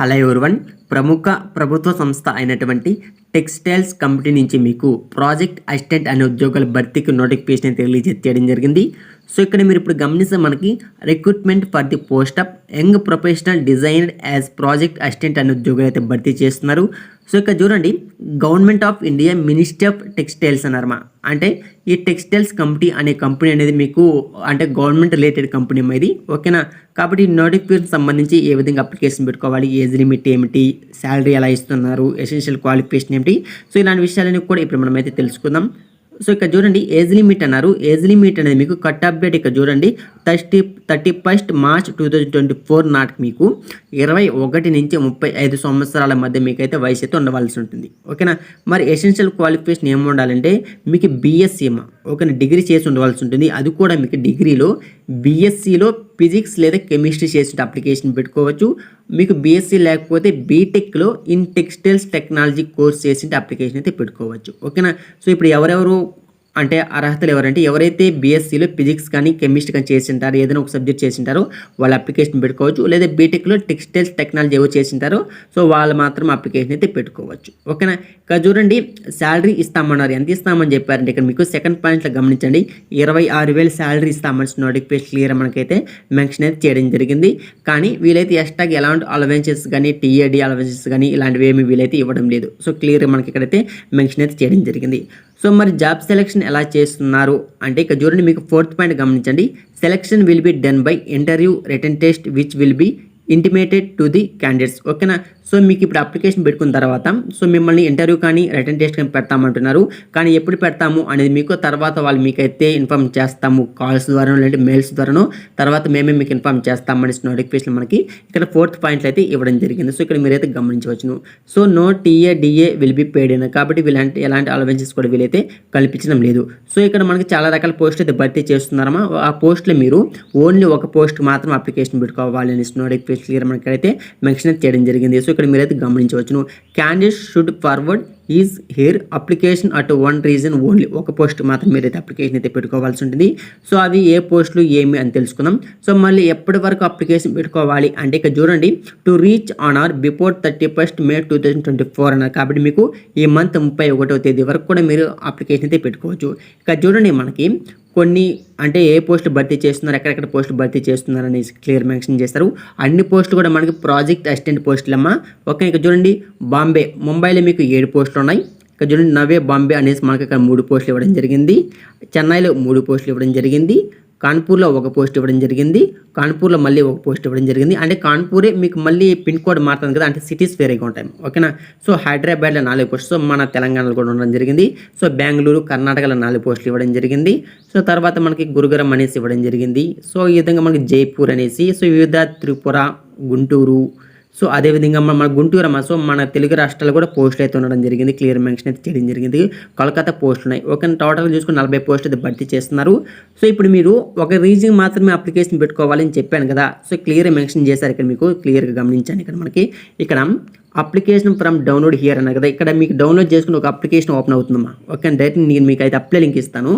Hello everyone. ప్రముఖ ప్రభుత్వ సంస్థ అయినటువంటి టెక్స్టైల్స్ కంపెనీ నుంచి మీకు ప్రాజెక్ట్ అసిస్టెంట్ అనే ఉద్యోగాల భర్తీకి నోటిఫికేషన్ తెలియజేయడం జరిగింది. సో ఇక్కడ మీరు ఇప్పుడు గమనిస్తే మనకి recruitment for the post of young professional designer as project assistant అనే ఉద్యోగులు అయితే భర్తీ చేస్తున్నారు. సో ఇక్కడ చూడండి government of India ministry of textiles అన్నారమ్మా. అంటే ఈ టెక్స్టైల్స్ కంపెనీ అనే కంపెనీ అనేది మీకు అంటే గవర్నమెంట్ రిలేటెడ్ కంపెనీ ఇది. ఓకేనా? కాబట్టి నోటిఫికేషన్ సంబంధించి ఏ విధంగా అప్లికేషన్ పెట్టుకోవాలి ఏజ్ లిమిట్ ఏమిటి శాలరీ ఎలా ఇస్తున్నారు ఎసెన్షియల్ క్వాలిఫికేషన్ ఏమిటి? సో ఇలాంటి విషయాలన్నీ కూడా ఇప్పుడు మనం అయితే తెలుసుకుందాం. సో ఇక్కడ చూడండి ఏజ్ లిమిట్ అన్నారు. ఏజ్ లిమిట్ అనేది మీకు కట్ అప్డేట్ డేట్ ఇక్కడ చూడండి. Thirty thirty first March two thousand twenty four నాటికి మీకు ఇరవై ఒకటి నుంచి ముప్పై ఐదు సంవత్సరాల మధ్య మీకైతే వయసు అయితే ఉండవలసి ఉంటుంది. ఓకేనా? మరి ఎసెన్షియల్ క్వాలిఫికేషన్ ఏమి ఉండాలంటే మీకు బీఎస్సీ ఓకేనా? డిగ్రీ చేసి ఉండవలసి ఉంటుంది. అది కూడా మీకు డిగ్రీలో బీఎస్సీలో ఫిజిక్స్ లేదా కెమిస్ట్రీ చేసిన అప్లికేషన్ పెట్టుకోవచ్చు. మీకు బీఎస్సీ లేకపోతే బీటెక్లో ఇన్ టెక్స్టైల్స్ టెక్నాలజీ కోర్స్ చేసిన అప్లికేషన్ అయితే పెట్టుకోవచ్చు. ఓకేనా? సో ఇప్పుడు ఎవరెవరు అంటే అర్హతలు ఎవరంటే ఎవరైతే బీఎస్సీలో ఫిజిక్స్ కానీ కెమిస్ట్రీ కానీ చేసింటారో ఏదైనా ఒక సబ్జెక్ట్ చేసింటారో వాళ్ళ అప్లికేషన్ పెట్టుకోవచ్చు. లేదా బీటెక్లో టెక్స్టైల్స్ టెక్నాలజీ ఏవో చేసింటారో సో వాళ్ళు మాత్రం అప్లికేషన్ అయితే పెట్టుకోవచ్చు. ఓకేనా? ఇక చూడండి శాలరీ ఇస్తామన్నారు. ఎంత ఇస్తామని చెప్పారంటే ఇక్కడ మీకు సెకండ్ పాయింట్లో గమనించండి. ఇరవై ఆరు వేలు శాలరీ ఇస్తామని నోటిఫికేషన్ క్లియర్ మనకైతే మెన్షన్ అయితే చేయడం జరిగింది. కానీ వీలైతే ఎక్స్ట్రాగా ఎలాంటి అలవెన్సెస్ కానీ టీఏడి అలవెన్సెస్ కానీ ఇలాంటివి ఏమి వీలైతే ఇవ్వడం లేదు. సో క్లియర్ మనకి ఇక్కడైతే మెన్షన్ అయితే చేయడం జరిగింది. సో మరి జాబ్ సెలెక్షన్ ఎలా చేస్తున్నారు? అంటే ఇక చూడండి మీకు ఫోర్త్ పాయింట్ గమనించండి. Selection will be done by interview written test which will be intimated to the candidates. ఓకేనా? సో మీకు ఇప్పుడు అప్లికేషన్ పెట్టుకున్న తర్వాత సో మిమ్మల్ని ఇంటర్వ్యూ కానీ రిటర్న్ టెస్ట్ కానీ పెడతామంటున్నారు. కానీ ఎప్పుడు పెడతాము అనేది మీకు తర్వాత వాళ్ళు మీకైతే ఇన్ఫామ్ చేస్తాము. కాల్స్ ద్వారా లేదంటే మెయిల్స్ ద్వారానో తర్వాత మేమే మీకు ఇన్ఫామ్ చేస్తామని నోటిఫికేషన్ మనకి ఇక్కడ ఫోర్త్ పాయింట్లు అయితే ఇవ్వడం జరిగింది. సో ఇక్కడ మీరైతే గమనించవచ్చును. So no TA DA will be paid అయినా కాబట్టి వీళ్ళంటే ఎలాంటి అలవెన్సెస్ కూడా వీలైతే కల్పించడం లేదు. సో ఇక్కడ మనకి చాలా రకాల పోస్టులు అయితే భర్తీ చేస్తున్నారమ్మా. ఆ పోస్టులు మీరు ఓన్లీ ఒక పోస్ట్ మాత్రం అప్లికేషన్ పెట్టుకోవాలి అని నోటిఫికేషన్ మనకైతే మనకి అయితే మెన్షన్ చేయడం జరిగింది. సో ఇక్కడ మీరైతే గమనించవచ్చును. Candidate should forward his her application at one region only ఒక పోస్ట్ మాత్రం మీరైతే అప్లికేషన్ అయితే పెట్టుకోవాల్సి ఉంటుంది. సో అవి ఏ పోస్టులు ఏమి అని తెలుసుకుందాం. సో మళ్ళీ ఎప్పటి వరకు అప్లికేషన్ పెట్టుకోవాలి? అంటే ఇక్కడ చూడండి. To reach on or before thirty first May two thousand twenty four అన్నారు. కాబట్టి మీకు ఈ మంత్ ముప్పై ఒకటో తేదీ వరకు కూడా మీరు అప్లికేషన్ అయితే పెట్టుకోవచ్చు. ఇక్కడ చూడండి మనకి కొన్ని అంటే ఏ పోస్టులు భర్తీ చేస్తున్నారు ఎక్కడెక్కడ పోస్టులు భర్తీ చేస్తున్నారు అనేసి క్లియర్ మెన్షన్ చేస్తారు. అన్ని పోస్టులు కూడా మనకి ప్రాజెక్ట్ అసిస్టెంట్ పోస్టులమ్మా ఓకే ఇక్కడ చూడండి బాంబే. ముంబైలో మీకు ఏడు పోస్టులు ఉన్నాయి. ఇక్కడ చూడండి నవే బాంబే అనేసి మనకి ఇక్కడ మూడు పోస్టులు ఇవ్వడం జరిగింది. చెన్నైలో మూడు పోస్టులు ఇవ్వడం జరిగింది. కాన్పూర్లో ఒక పోస్ట్ ఇవ్వడం జరిగింది. కాన్పూర్లో మళ్ళీ ఒక పోస్ట్ ఇవ్వడం జరిగింది. అంటే కాన్పూరే మీకు మళ్ళీ పిన్ కోడ్ మారుతుంది కదా అంటే సిటీస్ వేరేగా ఉంటాయి. ఓకేనా? సో హైదరాబాద్లో నాలుగు పోస్ట్ సో మన తెలంగాణలో కూడా ఉండడం జరిగింది. సో బెంగళూరు కర్ణాటకలో నాలుగు పోస్టులు ఇవ్వడం జరిగింది. సో తర్వాత మనకి గురుగరం అనేసి ఇవ్వడం జరిగింది. సో ఈ విధంగా మనకి జైపూర్ అనేసి సో వివిధ త్రిపుర గుంటూరు సో అదేవిధంగా మన మన గుంటూరు అమ్మ సో మన తెలుగు రాష్ట్రాలు కూడా పోస్టులు అయితే ఉండడం జరిగింది. క్లియర్ మెన్షన్ అయితే చేయడం జరిగింది. కోల్కతా పోస్టులు ఉన్నాయి. ఓకే టోటల్ చూసుకుని నలభై పోస్టులు అయితే భర్తీ చేస్తున్నారు. సో ఇప్పుడు మీరు ఒక రీజన్ మాత్రమే అప్లికేషన్ పెట్టుకోవాలని చెప్పాను కదా. సో క్లియర్ మెన్షన్ చేశారు ఇక్కడ మీకు. క్లియర్గా గమనించాను ఇక్కడ మనకి. ఇక్కడ అప్లికేషన్ ఫ్రమ్ డౌన్లోడ్ హియర్ అన్నారు కదా. ఇక్కడ మీకు డౌన్లోడ్ చేసుకుని ఒక అప్లికేషన్ ఓపెన్ అవుతుందమ్మా. ఓకే డైరెక్ట్ నేను మీకు అయితే అప్లై లింక్ ఇస్తాను.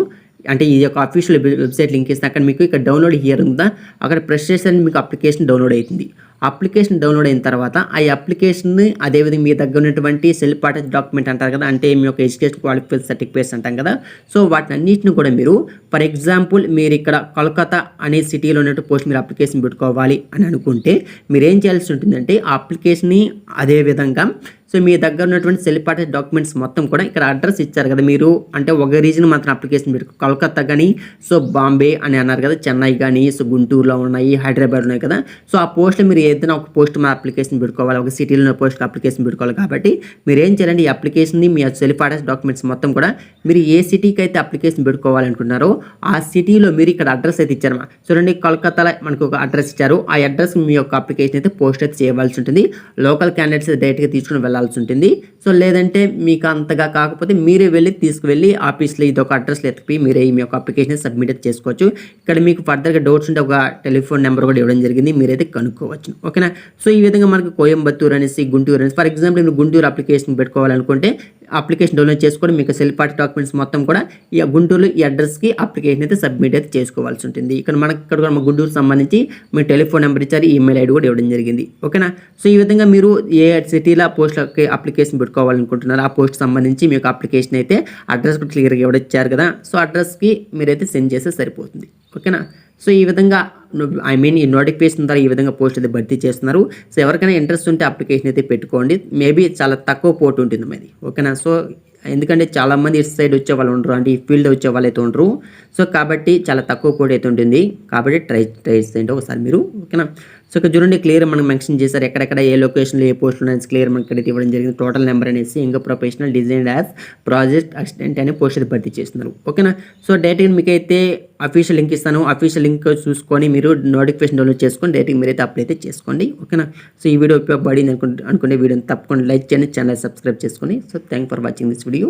అంటే ఇది ఒక అఫీషియల్ వెబ్సైట్ లింక్ ఇస్తాను. అక్కడ మీకు ఇక్కడ డౌన్లోడ్ హియర్ ఉందా? అక్కడ ప్రెస్ చేస్తే మీకు అప్లికేషన్ డౌన్లోడ్ అవుతుంది. అప్లికేషన్ డౌన్లోడ్ అయిన తర్వాత ఆ అప్లికేషన్ని అదేవిధంగా మీ దగ్గర ఉన్నటువంటి సెల్ఫ్ అటాచ్ డాక్యుమెంట్ అంటారు కదా అంటే మీ యొక్క ఎడ్యుకేషన్ క్వాలిఫికేషన్ సర్టిఫికేట్స్ అంటాం కదా. సో వాటిని అన్నింటిని కూడా మీరు ఫర్ ఎగ్జాంపుల్ మీరు ఇక్కడ కోల్కతా అనే సిటీలో ఉన్నట్టు పోస్ట్ మీరు అప్లికేషన్ పెట్టుకోవాలి అని అనుకుంటే మీరు ఏం చేయాల్సి ఉంటుందంటే ఆ అప్లికేషన్ని అదేవిధంగా సో మీ దగ్గర ఉన్నటువంటి సెల్ఫ్ అటాచ్ డాక్యుమెంట్స్ మొత్తం కూడా ఇక్కడ అడ్రస్ ఇచ్చారు కదా మీరు. అంటే ఒక రీజన్ మాత్రం అప్లికేషన్ పెట్టుకో కలకత్తా కానీ సో బాంబే అని అన్నారు కదా చెన్నై కానీ సో గుంటూరులో ఉన్నాయి హైదరాబాద్ ఉన్నాయి కదా. సో ఆ పోస్ట్లో మీరు ఏదైనా ఒక పోస్ట్ మా అప్లికేషన్ పెట్టుకోవాలి ఒక సిటీలో ఉన్న పోస్ట్ అప్లికేషన్ పెట్టుకోవాలి కాబట్టి మీరు ఏం చేయాలండి ఈ అప్లికేషన్ని మీ సెల్ఫ్ అటాచ్ డాక్యుమెంట్స్ మొత్తం కూడా మీరు ఏ సిటీకి అయితే అప్లికేషన్ పెట్టుకోవాలనుకుంటున్నారో ఆ సిటీలో మీరు ఇక్కడ అడ్రస్ అయితే ఇచ్చారమ్మా చూడండి కలకత్తాలో మనకు ఒక అడ్రస్ ఇచ్చారు. ఆ అడ్రస్ మీ యొక్క అప్లికేషన్ అయితే పోస్ట్ అయితే చేయవలసి ఉంటుంది. లోకల్ క్యాండిడేట్స్ డైరెక్ట్గా తీసుకుని వెళ్ళాల్సి ఉంటుంది సో లేదంటే మీకు అంతగా కాకపోతే మీరే వెళ్ళి తీసుకువెళ్ళి ఆఫీస్లో ఇది ఒక అడ్రస్లో ఎత్తిపి మీరే మీ యొక్క అప్లికేషన్ సబ్మిట్ చేసుకోవచ్చు. ఇక్కడ మీకు ఫర్దర్గా డౌట్స్ ఉంటే ఒక టెలిఫోన్ నెంబర్ కూడా ఇవ్వడం జరిగింది. మీరైతే కనుక్కోవచ్చు. ఓకేనా? సో ఈ విధంగా మనకు కోయంబత్తూరు అనేసి గుంటూరు అనేసి ఫర్ ఎగ్జాంపుల్ మీరు గుంటూరు అప్లికేషన్ పెట్టుకోవాలనుకుంటే అప్లికేషన్ డౌన్లోడ్ చేసుకొని మీకు సెల్ పార్టీ డాక్యుమెంట్స్ మొత్తం కూడా ఈ గుంటూరు ఈ అడ్రస్కి అప్లికేషన్ అయితే సబ్మిట్ అయితే చేసుకోవాల్సి ఉంటుంది. ఇక్కడ మనకి ఇక్కడ కూడా మన గుంటూరు సంబంధించి మీ టెలిఫోన్ నెంబర్ ఇచ్చారు ఈమెయిల్ ఐడి కూడా ఇవ్వడం జరిగింది. ఓకేనా? సో ఈ విధంగా మీరు ఏ సిటీలో పోస్ట్లకి అప్లికేషన్ పెట్టుకోవాలనుకుంటున్నారు ఆ పోస్ట్ సంబంధించి మీకు అప్లికేషన్ అయితే అడ్రస్ కూడా క్లియర్గా ఇవ్వడం ఇచ్చారు కదా? సో అడ్రస్కి మీరైతే సెండ్ చేస్తే సరిపోతుంది. ఓకేనా? సో ఈ విధంగా ఐ మీన్ ఈ నోటిఫికేషన్ ద్వారా ఈ విధంగా పోస్ట్ అయితే భర్తీ చేస్తున్నారు. సో ఎవరికైనా ఇంట్రెస్ట్ ఉంటే అప్లికేషన్ అయితే పెట్టుకోండి. మేబీ చాలా తక్కువ పోటీ ఉంటుంది మరి. ఓకేనా? సో ఎందుకంటే చాలా మంది ఇటు సైడ్ వచ్చే వాళ్ళు ఉండరు. అంటే ఈ ఫీల్డ్ వచ్చే వాళ్ళు అయితే ఉండరు. సో కాబట్టి చాలా తక్కువ పోటీ అయితే ఉంటుంది. కాబట్టి ట్రై ట్రై చేయండి ఒకసారి మీరు. ఓకేనా? సో ఇక్కడ చూడండి క్లియర్ మనకు మెన్షన్ చేశారు. ఎక్కడెక్కడ ఏ లొకేషన్లో ఏ పోస్టులు అనేది క్లియర్ మనకి ఇక్కడ ఇవ్వడం జరిగింది. టోటల్ నెంబర్ అనేసి ఇంకా professional design as project assistant అనే పోస్ట్ భర్తీ చేస్తున్నారు. ఓకేనా సో డైరెక్ట్గా మీకు అయితే అఫీషియల్ లింక్ ఇస్తాను. అఫీషియల్ లింక్ చూసుకొని మీరు నోటిఫికేషన్ డౌన్లోడ్ చేసుకొని డైరెక్ట్గా మీరైతే అప్లై అయితే చేసుకోండి. ఓకేనా సో ఈ వీడియో ఉపయోగపడింది అనుకుంటే అనుకునే వీడియోని తప్పకుండా లైక్ చేయండి. ఛానల్ సబ్స్క్రైబ్ చేసుకోండి so thank for watching this video